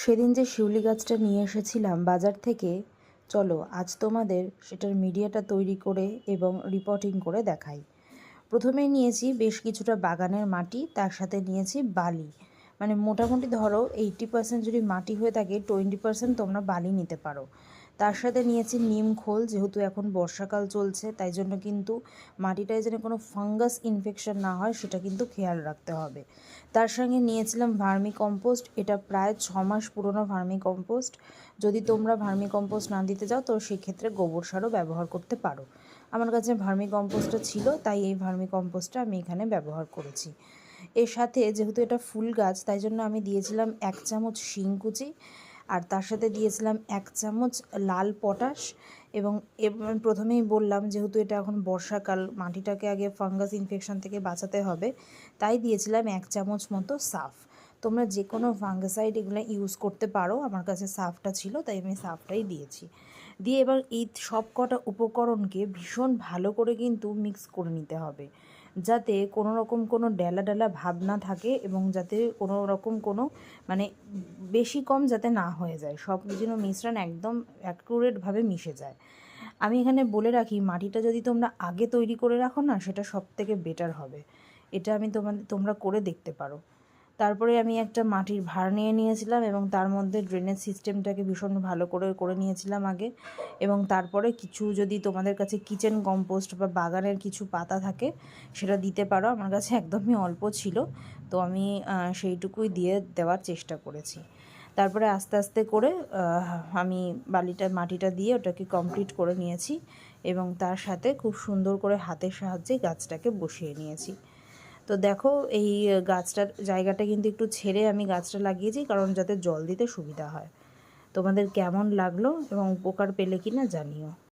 সেদিন যে শিউলি গাছটা নিয়ে এসেছিলাম বাজার থেকে, চলো আজ তোমাদের সেটার মিডিয়াটা তৈরি করে এবং রিপোর্টিং করে দেখাই। প্রথমে নিয়েছি বেশ কিছুটা বাগানের মাটি, তার সাথে নিয়েছি বালি। মানে মোটামুটি ধরো এইটি পার্সেন্ট যদি মাটি হয়ে থাকে টোয়েন্টি পার্সেন্ট তোমরা বালি নিতে পারো। তার সাথে নিয়েছি নিম খোল, যেহেতু এখন বর্ষাকাল চলছে, তাই জন্য কিন্তু মাটিটায় যেন কোনো ফাঙ্গাস ইনফেকশন না হয়, সেটা কিন্তু খেয়াল রাখতে হবে। তার সঙ্গে নিয়েছিলাম ভার্মি কম্পোস্ট এটা প্রায় ছ মাস পুরনো ভার্মি কম্পোস্ট যদি তোমরা ভার্মি কম্পোস্ট না দিতে যাও, তো সেক্ষেত্রে গোবর সারও ব্যবহার করতে পারো। আমার কাছে ভার্মি কম্পোস্টটা ছিল, তাই এই ভার্মি কম্পোস্টটা আমি এখানে ব্যবহার করেছি। এর সাথে যেহেতু এটা ফুল গাছ, তাই জন্য আমি দিয়েছিলাম এক চামচ শিংকুচি আর তার সাথে দিয়েছিলাম এক চামচ লাল পটাশ এবং প্রথমেই বললাম যেহেতু এটা এখন বর্ষাকাল, মাটিটাকে আগে ফাঙ্গাস ইনফেকশন থেকে বাঁচাতে হবে, তাই দিয়েছিলাম এক চামচ মতো সাফ। তোমরা যে কোনো ফাঙ্গাসাইড এগুলো ইউজ করতে পারো, আমার কাছে সাফটা ছিল, তাই আমি সাফটাই দিয়েছি। দিয়ে এবার এই সব কটা উপকরণকে ভীষণ ভালো করে কিন্তু মিক্স করে নিতে হবে। যাতে কোনো রকম কোনো ডেলা ডেলা ভাব না থাকে এবং যাতে কোনো রকম কোনো মানে বেশি কম যাতে না হয়ে যায়। সব যেন মিশ্রণ একদম অ্যাকুরেটভাবে মিশে যায়। আমি এখানে বলে রাখি, মাটিটা যদি তোমরা আগে তৈরি করে রাখো না, সেটা সব থেকে বেটার হবে। এটা আমি তোমাদের, তোমরা করে দেখতে পারো। তারপরে আমি একটা মাটির ভাড় নিয়ে নিয়েছিলাম এবং তার মধ্যে ড্রেনেজ সিস্টেমটাকে ভীষণ ভালো করে করে নিয়েছিলাম আগে। এবং তারপরে কিছু যদি তোমাদের কাছে কিচেন কম্পোস্ট বা বাগানের কিছু পাতা থাকে, সেটা দিতে পারো। আমার কাছে একদমই অল্প ছিল। তো আমি সেইটুকুই দিয়ে দেওয়ার চেষ্টা করেছি। তারপরে আস্তে আস্তে করে আমি বালিটা, মাটিটা দিয়ে ওটাকে কমপ্লিট করে নিয়েছি এবং তার সাথে খুব সুন্দর করে হাতের সাহায্যে গাছটাকে বসিয়ে নিয়েছি। তো দেখো, এই গাছটার জায়গাটা কিন্তু একটু ছেড়ে আমি গাছটা লাগিয়েছি কারণ যাতে জল দিতে সুবিধা হয়। তোমাদের কেমন লাগল এবং উপকার পেলে কি না জানিও।